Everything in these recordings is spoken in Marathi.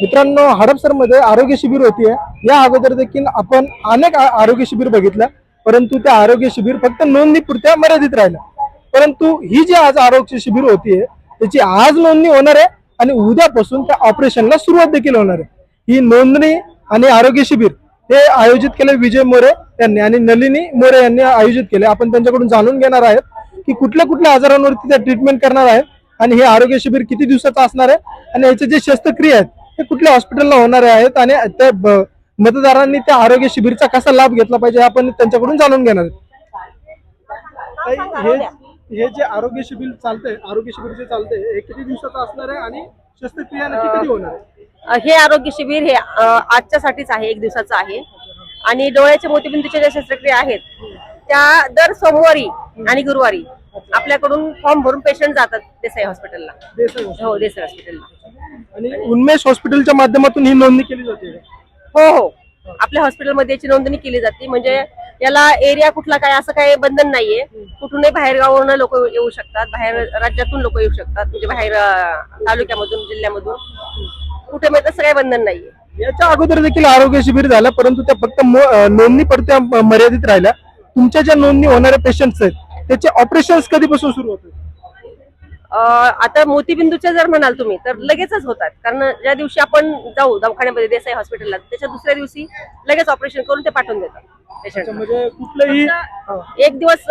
मित्रांनो हडपसरमध्ये आरोग्य शिबिर होतीये. या अगोदर देखील आपण अनेक आरोग्य शिबिर बघितलं परंतु त्या आरोग्य शिबिर फक्त नोंदणीपुरत्या मर्यादित राहिल्या परंतु ही जी आज आरोग्य शिबिर होतीये त्याची आज नोंदणी होणार आहे आणि उद्यापासून त्या ऑपरेशनला सुरुवात देखील होणार आहे. ही नोंदणी आणि आरोग्य शिबिर हे आयोजित केले विजय मोरे यांनी आणि नलिनी मोरे यांनी आयोजित केले. आपण त्यांच्याकडून जाणून घेणार आहेत की कुठल्या कुठल्या आजारांवरती त्या ट्रीटमेंट करणार आहेत आणि हे आरोग्य शिबिर किती दिवसाचं असणार आहे आणि याचे जे शस्त्रक्रिया आहेत ते कुठल्या हॉस्पिटलला होणार आहेत आणि त्या मतदारांनी त्या आरोग्य शिबिरचा कसा लाभ घेतला पाहिजे हे आपण त्यांच्याकडून जाणून घेणार आहेत. हे जे आरोग्य शिबिर चालतंय आरोग्य शिबिर जे चालतंय हे किती दिवसाचं असणार आहे आणि शस्त्रक्रिया नक्की कधी होणार आहे? हे आरोग्य शिबिर हे आजच्यासाठीच आहे एक दिवसाचं आहे. आणि डोळ्याच्या मोतीबिंदूच्या ज्या शस्त्रक्रिया आहेत त्या दर सोमवारी आणि गुरुवारी आपल्याकडून फॉर्म भरून पेशंट जातात देसाई हॉस्पिटलला. हो देसाई हॉस्पिटलला आणि उन्मेष हॉस्पिटलच्या माध्यमातून ही नोंदणी केली जाते. हो हो. आपल्या हॉस्पिटलमध्ये याची नोंदणी केली जाते. म्हणजे याला एरिया कुठला काय असं काही बंधन नाहीये. कुठूनही बाहेर गावावरून लोक येऊ शकतात. बाहेर राज्यातून लोक येऊ शकतात. म्हणजे बाहेर तालुक्यामधून जिल्ह्यामधून. कुठे मिळतं असं काही बंधन नाहीये. याच्या अगोदर देखील आरोग्य शिबिर झालं परंतु त्या फक्त नोंदणी पडत्या मर्यादित राहिल्या. तुमच्या ज्या नोंदणी होणाऱ्या पेशंट्स आहेत त्याचे ऑपरेशन कधीपासून सुरू होते अ, आता मोतीबिंदूचे जर म्हणाल तुम्ही तर लगेचच होतात. कारण ज्या दिवशी आपण जाऊ दवाखान्यामध्ये देसाई हॉस्पिटलला त्याच्या दुसऱ्या दिवशी लगेच ऑपरेशन करून ते पाठवून देतात पेशंट म्हणजे कुठलंही एक दिवस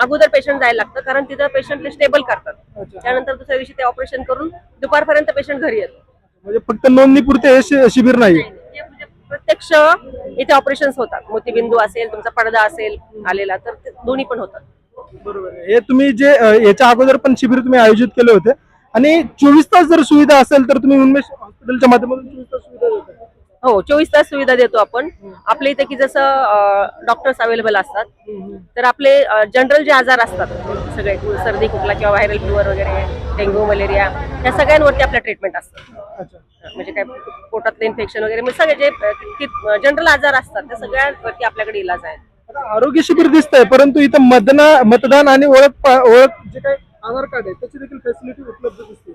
अगोदर पेशंट जायला लागतं कारण तिथं पेशंट स्टेबल करतात. त्यानंतर दुसऱ्या दिवशी ते ऑपरेशन करून दुपारपर्यंत पेशंट घरी येतो म्हणजे फक्त नोंदणी पुरते हे शिबिर नाही. म्हणजे प्रत्यक्ष इथे ऑपरेशन होतात. मोतीबिंदू असेल तुमचा पडदा असेल आलेला तर ते दोन्ही पण होतात. बरोबर. हे तुम्ही जे याच्या अगोदर पण शिबिर तुम्ही आयोजित केले होते. आणि चोवीस तास जर सुविधा असेल तर तुम्ही उन्मेष हॉस्पिटलच्या माध्यमातून चोवीस तास सुविधा देता हो चोवीस तास सुविधा देतो आपण. आपल्या इथे की जसं डॉक्टर्स अवेलेबल असतात. तर आपले जनरल जे आजार असतात सगळे सर्दी खोकला किंवा व्हायरल फिवर वगैरे डेंग्यू मलेरिया या सगळ्यांवरती आपलं ट्रीटमेंट असतं. अच्छा. म्हणजे काय पोटातलं इन्फेक्शन वगैरे म्हणजे सगळे जे जनरल आजार असतात त्या सगळ्यांवरती आपल्याकडे इलाज आहे. आरोग्य शिबिर दिसतंय परंतु इथं मतदान मतदान आणि ओळख ओळख जे काही आधार कार्ड आहे त्याची देखील फॅसिलिटी उपलब्ध दिसते.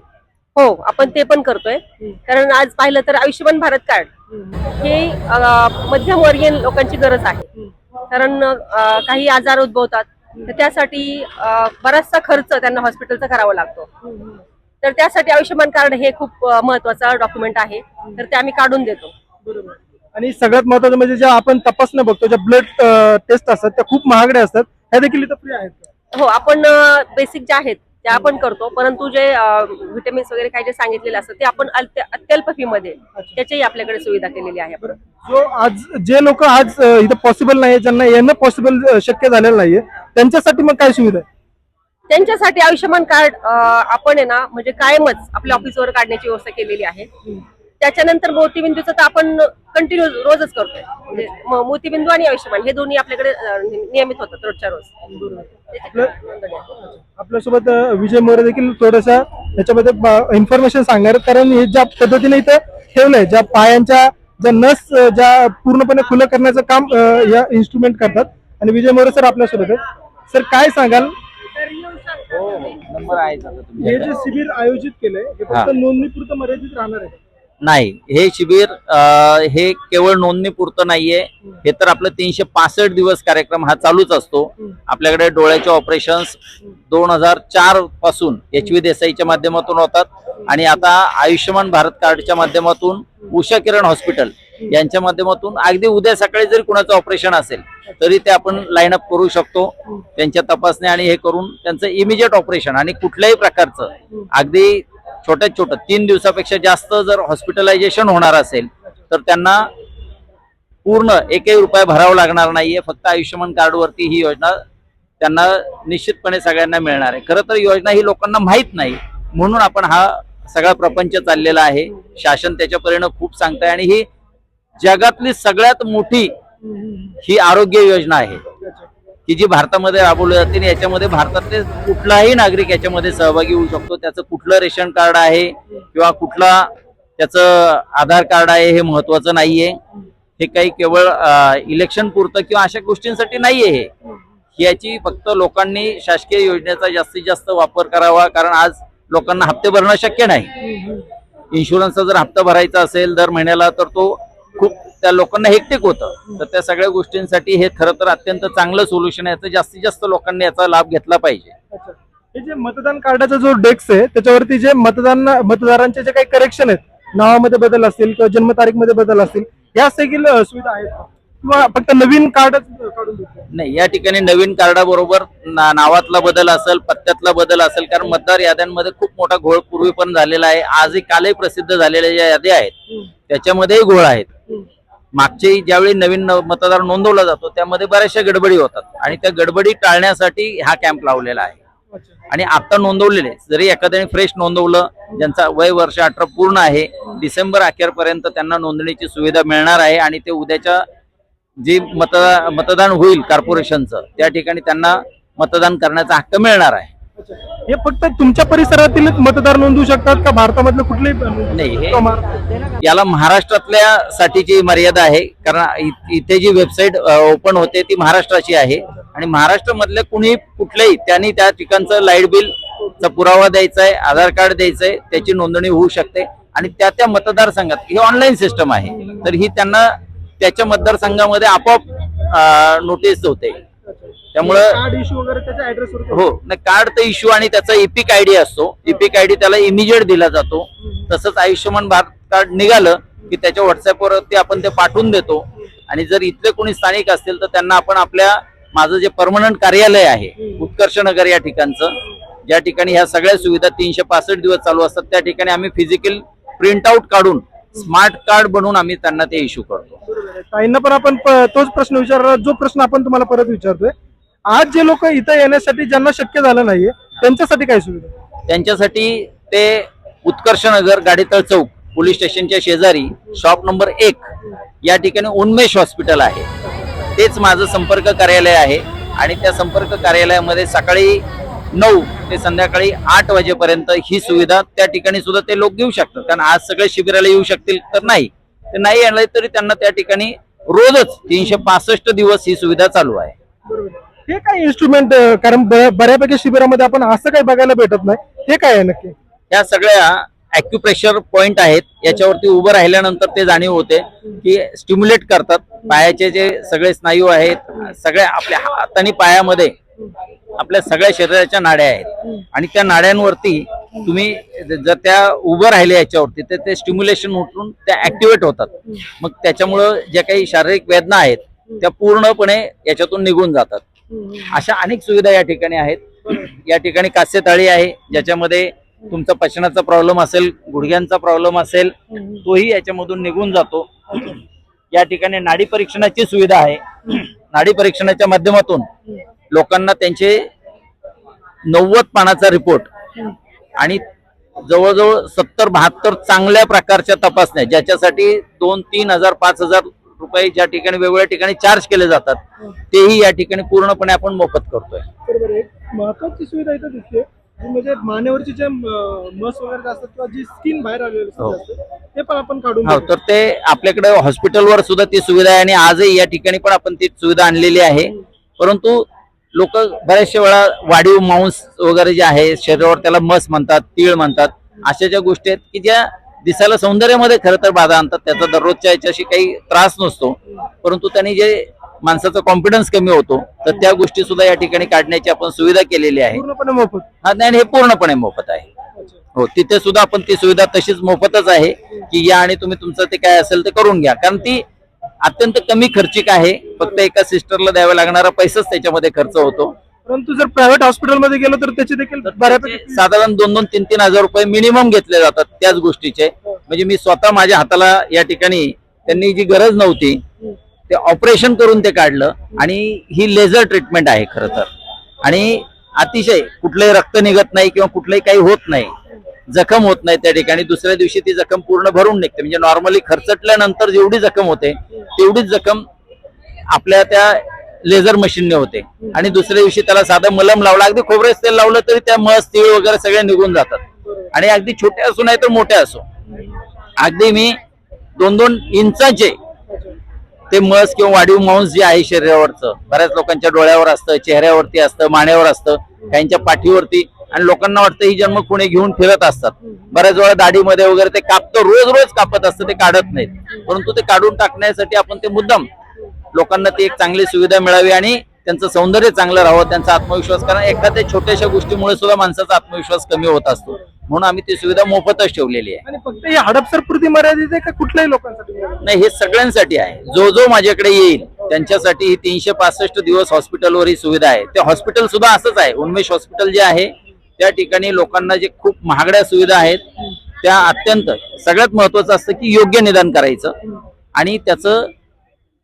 हो आपण ते पण करतोय. कारण आज पाहिलं तर आयुष्यमान भारत कार्ड हे मध्यमवर्गीय लोकांची गरज आहे. कारण काही आजार उद्भवतात. तर त्यासाठी बराचसा खर्च त्यांना हॉस्पिटलचा करावा लागतो. तर त्यासाठी आयुष्यमान कार्ड हे खूप महत्त्वाचा डॉक्युमेंट आहे. तर ते आम्ही काढून देतो. बरोबर. आणि सगळ्यात महत्वाचं म्हणजे ज्या आपण तपासण्या बघतो ज्या ब्लड टेस्ट असतात त्या खूप महागड्या असतात. ह्या देखील इथं फ्री आहेत? हो आपण बेसिक जे आहेत त्या आपण करतो. परंतु जे व्हिटॅमिन्स वगैरे काही जे सांगितलेले असतात ते आपण अत्यल्प फी मध्ये त्याच्याही आपल्याकडे सुविधा केलेली आहे. जो आज जे लोक आज इथं पॉसिबल नाही ज्यांना येणं पॉसिबल शक्य झालेलं नाहीये त्यांच्यासाठी मग काय सुविधा आहे? त्यांच्यासाठी आयुष्यमान कार्ड आपण आहे ना म्हणजे कायमच आपल्या ऑफिसवर काढण्याची व्यवस्था केलेली आहे. त्याच्यानंतर मोतीबिंदूचं तर आपण कंटिन्यू रोजच करतोय म्हणजे मोतीबिंदू आणि आयुष्यमान हे दोन्ही आपल्याकडे नियमित होतात रोजच्या रोज आपल्यासोबत विजय मोरे देखील थोडंसं याच्यामध्ये इन्फॉर्मेशन सांगणार आहेत. कारण हे ज्या पद्धतीने इथं ठेवलंय ज्या पायांच्या ज्या नस ज्या पूर्णपणे खुलं करण्याचं काम या इन्स्ट्रुमेंट करतात आणि विजय मोरे सर आपल्यासोबत आहेत सर काय सांगाल तुमच्याकडे. हे जे शिबिर आयोजित केलंय हे हा. फक्त नोंदणीपुरतं मर्यादित राहणार आहे नाही हे शिबिर हे केवळ नोंदणी पुरतं नाहीये. हे तर आपलं तीनशे पासष्ट दिवस कार्यक्रम हा चालूच असतो. आपल्याकडे डोळ्याचे ऑपरेशन्स दोन हजार चारपासून एच व्ही देसाईच्या माध्यमातून होतात. आणि आता आयुष्यमान भारत कार्डच्या माध्यमातून उषा किरण हॉस्पिटल यांच्या माध्यमातून अगदी उद्या सकाळी जरी कुणाचं ऑपरेशन असेल तरी ते आपण लाईन अप करू शकतो. त्यांच्या तपासणी आणि हे करून त्यांचं इमिजिएट ऑपरेशन आणि कुठल्याही प्रकारचं अगदी छोट्यात छोटं तीन दिवसापेक्षा जास्त जर हॉस्पिटलायझेशन होणार असेल तर त्यांना पूर्ण एकही रुपया भरावा लागणार नाहीये. फक्त आयुष्यमान कार्डवरती ही योजना त्यांना निश्चितपणे सगळ्यांना मिळणार आहे. खरं तर योजना ही लोकांना माहीत नाही म्हणून आपण हा सगळा प्रपंच चाललेला आहे. शासन त्याच्यापर्यंत खूप सांगतंय आणि ही जगातली सगळ्यात मोठी ही आरोग्य योजना आहे. की जी भारतामध्ये राबवली जाते आणि याच्यामध्ये भारतातले कुठलाही नागरिक याच्यामध्ये सहभागी होऊ शकतो. त्याचं कुठलं रेशन कार्ड आहे किंवा कुठला त्याचं आधार कार्ड आहे हे महत्वाचं नाहीये. हे काही केवळ इलेक्शन पुरतं किंवा अशा गोष्टींसाठी नाहीये हे. याची फक्त लोकांनी शासकीय योजनेचा जास्तीत जास्त वापर करावा कारण आज लोकांना हप्ते भरणं शक्य नाही. इन्शुरन्सचा जर हप्ता भरायचा असेल दर महिन्याला तर तो खूप त्या लोकांना हेक्टिक होतं. तर त्या सगळ्या गोष्टींसाठी हे खरं तर अत्यंत चांगलं सोल्युशन आहे. याचा जास्तीत जास्त लोकांनी याचा लाभ घेतला पाहिजे. हे जे मतदान कार्डाचा जो डेस्क आहे त्याच्यावरती जे मतदान मतदारांचे जे काही करेक्शन आहेत नावामध्ये बदल असतील किंवा जन्मतारीखमध्ये बदल असतील या देखील सुविधा आहेत? किंवा फक्त नवीन देतो नाही या ठिकाणी नवीन कार्डाबरोबर ना, नावातला बदल असेल पत्त्यातला बदल असेल कारण मतदार याद्यांमध्ये खूप मोठा घोळ पूर्वी पण झालेला आहे. आजही कालही प्रसिद्ध झालेल्या ज्या याद्या आहेत त्याच्यामध्येही घोळ आहेत. मागचे ज्यावेळी नवीन मतदार नोंदवला जातो त्यामध्ये बऱ्याचशा गडबडी होतात. आणि त्या गडबडी टाळण्यासाठी हा कॅम्प लावलेला आहे. आणि आता नोंदवलेले जरी एखाद्याने फ्रेश नोंदवलं ज्यांचा वय वर्ष अठरा पूर्ण आहे डिसेंबर अखेरपर्यंत त्यांना नोंदणीची सुविधा मिळणार आहे आणि ते उद्याच्या जे मतदा मतदान होईल कॉर्पोरेशनचं त्या ठिकाणी त्यांना मतदान करण्याचा हक्क मिळणार आहे. हे फक्त तुमच्या परिसरातीलच मतदार नोंदवू शकतात का? भारतामधलं कुठलेही नाही, हे- याला महाराष्ट्रातल्या साठीची मर्यादा आहे. कारण इथे जी वेबसाईट ओपन होते ती महाराष्ट्राची आहे. आणि महाराष्ट्रामधल्या कुणी कुठल्याही त्यांनी त्या ठिकाणचं लाइट बिल चा पुरावा द्यायचा आहे आधार कार्ड द्यायचं आहे त्याची नोंदणी होऊ शकते. आणि त्या त्या मतदारसंघात ही ऑनलाईन सिस्टम आहे. तर ही त्यांना त्याच्या मतदारसंघामध्ये आपोआप नोटीस होते. त्यामुळं कार्ड इश्यू वगैरे त्याच्या ऍड्रेसवर हो नाही कार्ड तर इश्यू आणि त्याचा इपिक आयडी असतो. इपिक आयडी त्याला इमिजिएट दिला जातो. तसंच आयुष्यमान भारत कार्ड निघालं की त्याच्या व्हॉट्सअपवर ते आपण ते पाठवून देतो. आणि जर इथले कोणी स्थानिक असतील तर त्यांना आपण आपल्या माझं जे परमनंट कार्यालय आहे उत्कर्ष नगर या ठिकाणचं ज्या ठिकाणी ह्या सगळ्या सुविधा तीनशे पासष्ट दिवस चालू असतात त्या ठिकाणी आम्ही फिजिकल प्रिंट आउट काढून स्मार्ट कार्ड बनवून आम्ही त्यांना ते इश्यू करतो. ताईंना पण आपण तोच प्रश्न विचारला जो प्रश्न आपण तुम्हाला परत विचारतोय आज जे लोक इथं येण्यासाठी ज्यांना शक्य झालं नाहीये त्यांच्यासाठी काय सुविधा? त्यांच्यासाठी ते उत्कर्ष नगर गाडीतळ चौक पोलीस स्टेशनच्या शेजारी शॉप नंबर एक या ठिकाणी उन्मेष हॉस्पिटल आहे. तेच माझं संपर्क कार्यालय आहे आणि त्या संपर्क कार्यालयामध्ये सकाळी नऊ ते संध्याकाळी आठ वाजेपर्यंत ही सुविधा त्या ठिकाणी सुद्धा ते लोक घेऊ शकतात. कारण आज सगळे शिबिराला येऊ शकतील तर नाही. ते नाही येणार तरी त्यांना त्या ठिकाणी रोजच तीनशे पासष्ट दिवस ही सुविधा चालू आहे. बरोबर. हे काय इन्स्ट्रुमेंट कारण ब- बऱ्यापैकी शिबिरामध्ये आपण असं काही बघायला भेटत नाही. हे काय आहे नक्की? या सगळ्या अॅक्युप्रेशर पॉइंट आहेत याच्यावरती उभं राहिल्यानंतर ते जाणीव होते की स्टिम्युलेट करतात. पायाचे जे सगळे स्नायू आहेत सगळ्या आपल्या हात आणि पायामध्ये आपल्या सगळ्या शरीराच्या नाड्या आहेत. आणि त्या नाड्यांवरती तुम्ही जर त्या उभं राहिले याच्यावरती तर ते स्टिम्युलेशन उठून त्या ऍक्टिव्हेट होतात. मग त्याच्यामुळं ज्या काही शारीरिक वेदना आहेत त्या पूर्णपणे याच्यातून निघून जातात. अशा अनेक सुविधा या ठिकाणी आहेत. या ठिकाणी कास्य थाळी आहे ज्याच्यामध्ये तुमचा पचनाचा प्रॉब्लेम असेल गुडघ्यांचा प्रॉब्लेम असेल तोही याच्यामधून निघून जातो. या ठिकाणी नाडी परीक्षणाची सुविधा आहे. नाडी परीक्षणाच्या माध्यमातून लोकांना त्यांचे नव्वद पानाचा रिपोर्ट आणि जवळजवळ सत्तर बहात्तर चांगल्या प्रकारच्या तपासण्या ज्याच्यासाठी दोन तीन हजार पाच हजार रुपये ज्या ठिकाणी वेगवेगळ्या ठिकाणी चार्ज केले जातात तेही या ठिकाणी पूर्णपणे आपण मोफत करतोय बरोबर आहे. एक महत्वाची सुविधा इथं दिसते जी म्हणजे मानेवरची जे मस वगैरे असतात किंवा जी स्किन बाहेर आलेली हो. असते ते पण आपण काढून हो. तर ते आपल्याकडे हॉस्पिटलवर सुद्धा ती सुविधा आहे आणि आजही या ठिकाणी पण आपण ती सुविधा आणलेली आहे परंतु लोक बऱ्याचशा वेळा वाढीव मांस वगैरे जे आहे शरीरावर त्याला मस म्हणतात तीळ म्हणतात अशा ज्या गोष्टी आहेत की ज्या दिसायला सौंदर्यामध्ये खरं तर बाधा आणतात. त्याचा दररोजच्या याच्याशी काही त्रास नसतो. परंतु त्यांनी जे माणसाचा कॉन्फिडन्स कमी होतो तर त्या गोष्टी सुद्धा या ठिकाणी काढण्याची आपण सुविधा केलेली आहे. पूर्णपणे मोफत? हा नाही हे पूर्णपणे मोफत आहे. हो तिथे सुद्धा आपण ती सुविधा तशीच मोफतच आहे की या आणि तुम्ही तुमचं ते काय असेल ते करून घ्या. कारण ती अत्यंत कमी खर्चिक आहे. फक्त एका सिस्टरला द्यावा लागणारा पैसाच त्याच्यामध्ये खर्च होतो. परंतु जर प्रायव्हेट हॉस्पिटलमध्ये गेलो तर त्याचे देखील बऱ्यापैकी साधारण दोन दोन तीन तीन हजार रुपये मिनिमम घेतले जातात त्याच गोष्टीचे. म्हणजे मी स्वतः माझ्या हाताला या ठिकाणी त्यांनी जी गरज नव्हती ते ऑपरेशन करून ते काढलं आणि ही लेझर ट्रीटमेंट आहे खरं तर. आणि अतिशय कुठलंही रक्त निघत नाही किंवा कुठलंही काही होत नाही. जखम होत नाही त्या ठिकाणी. दुसऱ्या दिवशी ती जखम पूर्ण भरून निघते. म्हणजे नॉर्मली खर्चटल्यानंतर जेवढी जखम होते तेवढीच जखम आपल्या त्या लेझर मशीनने होते. आणि दुसऱ्या दिवशी त्याला साधं मलम लावलं. अगदी खोबरेच तेल लावलं तरी त्या मस तीळ वगैरे सगळे निघून जातात. आणि अगदी छोटे असो नाही तर मोठे असो. अगदी मी दोन दोन इंचाचे ते मस किंवा वाढीव मांस जे आहे शरीरावरचं बऱ्याच लोकांच्या डोळ्यावर असतं चेहऱ्यावरती असतं माण्यावर असतं काहींच्या पाठीवरती. आणि लोकांना वाटतं ही जन्म कुणी घेऊन फिरत असतात. बऱ्याच वेळा दाढीमध्ये वगैरे ते कापतं रोज रोज कापत असतं ते काढत नाहीत. परंतु ते काढून टाकण्यासाठी आपण ते मुद्दाम लोकांना ती एक चांगली सुविधा मिळावी आणि त्यांचं सौंदर्य चांगलं राहावं त्यांचा आत्मविश्वास कारण एखाद्या छोट्याशा गोष्टीमुळे सुद्धा माणसाचा आत्मविश्वास कमी होत असतो. म्हणून आम्ही ती सुविधा मोफतच ठेवलेली आहे. आणि फक्त ही हडपसर पुरती मर्यादित आहे का कुठल्याही लोकांसाठी? नाही हे सगळ्यांसाठी आहे. जो जो माझ्याकडे येईल त्यांच्यासाठी ही तीनशे पासष्ट दिवस हॉस्पिटलवर ही सुविधा आहे. ते हॉस्पिटल सुद्धा असंच आहे. उन्मेष हॉस्पिटल जे आहे त्या ठिकाणी लोकांना जे खूप महागड्या सुविधा आहेत त्या अत्यंत सगळ्यात महत्वाचं असतं की योग्य निदान करायचं. आणि त्याचं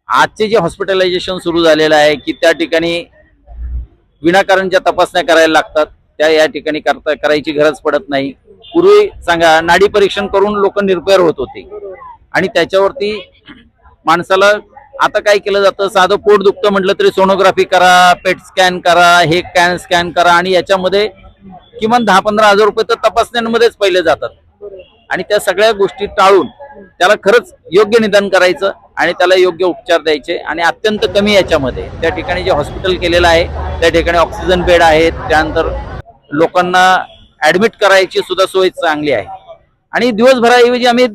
आजचे जे हॉस्पिटलायझेशन सुरू झालेलं आहे की त्या ठिकाणी विनाकारण ज्या तपासण्या करायला लागतात त्या या ठिकाणी करता करायची गरज पडत नाही. पूर्वी सांगा नाडी परीक्षण करून लोक निर्भर होत होते. आणि त्याच्यावरती माणसाला आता काय केलं जातं? साधं पोट दुखतं म्हटलं तरी सोनोग्राफी करा पेट स्कॅन करा हे कॅन स्कॅन करा. आणि याच्यामध्ये किमान दहा पंधरा हजार रुपये तर तपासण्यांमध्येच पहिले जातात. आणि त्या सगळ्या गोष्टी टाळून त्याला खरंच योग्य निदान करायचं आणि त्याला योग्य उपचार द्यायचे आणि अत्यंत कमी याच्यामध्ये. त्या ठिकाणी जे हॉस्पिटल केलेलं आहे त्या ठिकाणी ऑक्सिजन बेड आहेत त्यानंतर लोकांना ऍडमिट करायची सुद्धा सोय चांगली आहे. आणि दिवसभराऐवजी आम्ही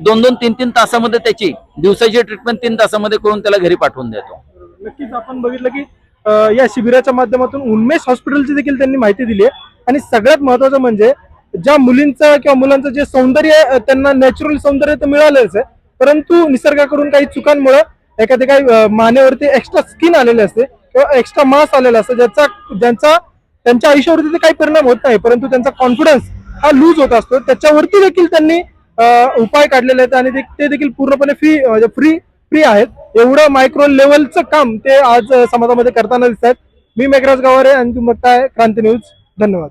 दोन दोन तीन तीन तासामध्ये त्याची दिवसाची ट्रीटमेंट तीन तासामध्ये करून त्याला घरी पाठवून देतो. नक्कीच आपण बघितलं की या शिबिराच्या माध्यमातून उन्मेष हॉस्पिटलची देखील त्यांनी माहिती दिली आहे. आणि सगळ्यात महत्वाचं म्हणजे ज्या मुलींचं किंवा मुलांचं जे सौंदर्य त्यांना नॅचरल सौंदर्य तर मिळालंच आहे परंतु निसर्गाकडून काही चुकांमुळे एखाद्या काही मानेवरती एक्स्ट्रा स्किन आलेले असते किंवा एक्स्ट्रा मास आलेला असतो ज्याचा ज्यांचा त्यांच्या आयुष्यावरती ते काही परिणाम होत नाही परंतु त्यांचा कॉन्फिडन्स हा लूज होत असतो. त्याच्यावरती देखील त्यांनी उपाय काढलेले आहेत आणि ते- ते देखील पूर्णपणे फ्री फ्री फ्री आहेत. एवढं मायक्रो लेवलचं काम ते आज समाजामध्ये करताना दिसत आहेत मी मेघराज गावारे आणि तुम्ही बघताय क्रांती न्यूज. धन्यवाद.